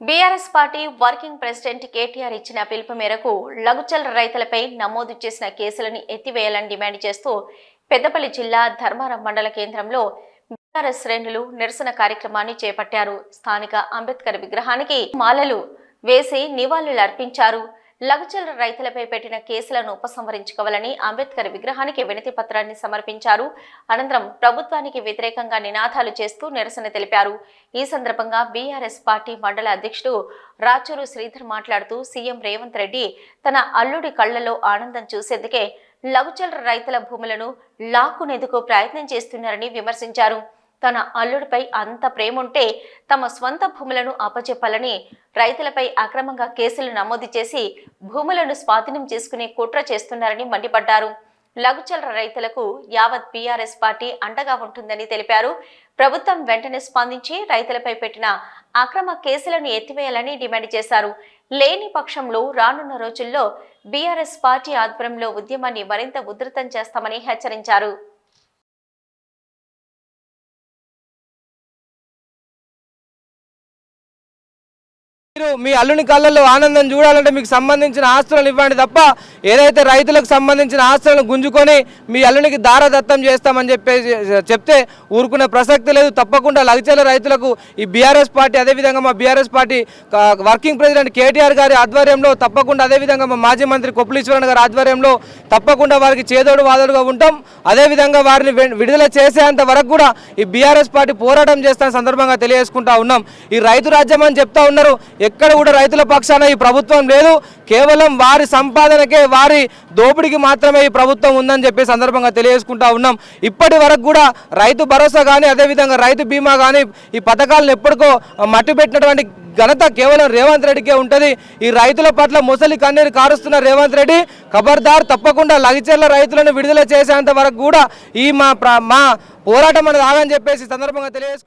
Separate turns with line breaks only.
BRS party working president KTR ఇచ్చిన పిలుపు మేరకు లఘుచల రైతులపై నమోదు చేసిన కేసులను ఎత్తివేయాలని డిమాండ్ చేస్తూ పెద్దపల్లి జిల్లా ధర్మారం మండల కేంద్రంలో బీఆర్ఎస్ శ్రేణులు నిరసన కార్యక్రమాన్ని చేపట్టారు. స్థానిక అంబేద్కర్ విగ్రహానికి మాలలు వేసి నివాళులు అర్పించారు లఘుచల రైతులపై పెట్టిన కేసులను ఉపసంహరించుకోవాలని అంబేద్కర్ విగ్రహానికి వినతి పత్రాన్ని సమర్పించారు. అనంతరం ప్రభుత్వానికి వ్యతిరేకంగా నినాదాలు చేస్తూ నిరసన తెలిపారు. ఈ సందర్భంగా బీఆర్ఎస్ పార్టీ మండల అధ్యక్షుడు రాచూరు శ్రీధర్ మాట్లాడుతూ సీఎం రేవంత్ రెడ్డి తన అల్లుడి కళ్ళలో ఆనందం చూసేందుకే లఘుచల రైతుల భూములను లాక్కునేందుకు ప్రయత్నం చేస్తున్నారని విమర్శించారు. తన అల్లుడిపై అంత ప్రేముంటే తమ స్వంత భూములను అప్పచెప్పాలని రైతులపై అక్రమంగా కేసులు నమోదు చేసి భూములను స్వాధీనం చేసుకునే కుట్ర చేస్తున్నారని మండిపడ్డారు. లఘుచల రైతులకు యావత్ బీఆర్ఎస్ పార్టీ అండగా ఉంటుందని తెలిపారు. ప్రభుత్వం వెంటనే స్పందించి రైతులపై పెట్టిన అక్రమ కేసులను ఎత్తివేయాలని డిమాండ్ చేశారు. లేని పక్షంలో రానున్న రోజుల్లో బీఆర్ఎస్ పార్టీ ఆధ్వర్యంలో ఉద్యమాన్ని మరింత ఉధృతం చేస్తామని హెచ్చరించారు.
మీరు మీ అల్లుని కళ్ళల్లో ఆనందం చూడాలంటే మీకు సంబంధించిన ఆస్తులను ఇవ్వండి తప్ప ఏదైతే రైతులకు సంబంధించిన ఆస్తులను గుంజుకొని మీ అల్లునికి దారదత్తం చేస్తామని చెప్పేసి చెప్తే ఊరుకునే ప్రసక్తి లేదు. తప్పకుండా లగచల రైతులకు ఈ బీఆర్ఎస్ పార్టీ అదేవిధంగా మా BRS party working president KTR గారి ఆధ్వర్యంలో తప్పకుండా అదేవిధంగా మా మాజీ మంత్రి కొప్పులీశ్వరన్ గారి ఆధ్వర్యంలో తప్పకుండా వారికి చేదోడు వాదోడుగా ఉంటాం. అదేవిధంగా వారిని విడుదల చేసేంత వరకు కూడా ఈ బీఆర్ఎస్ పార్టీ పోరాటం చేస్తాన సందర్భంగా తెలియజేసుకుంటా ఉన్నాం. ఈ రైతు రాజ్యం అని చెప్తా ఉన్నారు. ఎక్కడ కూడా రైతుల పక్షాన ఈ ప్రభుత్వం లేదు. కేవలం వారి సంపాదనకే వారి దోపిడికి మాత్రమే ఈ ప్రభుత్వం ఉందని చెప్పి సందర్భంగా తెలియజేసుకుంటా ఉన్నాం. ఇప్పటి వరకు కూడా రైతు భరోసా కానీ అదేవిధంగా రైతు బీమా కానీ ఈ పథకాలను ఎప్పటికో మట్టి పెట్టినటువంటి ఘనత కేవలం రేవంత్ రెడ్డికే ఉంటుంది. ఈ రైతుల పట్ల ముసలి కన్నీరు కారుస్తున్న రేవంత్ రెడ్డి ఖబర్దార్ తప్పకుండా లగిచెర్ల రైతులను విడుదల చేసేంత వరకు కూడా ఈ మా మా పోరాటం అనేది ఆగని చెప్పేసి సందర్భంగా తెలియజేసుకుంటా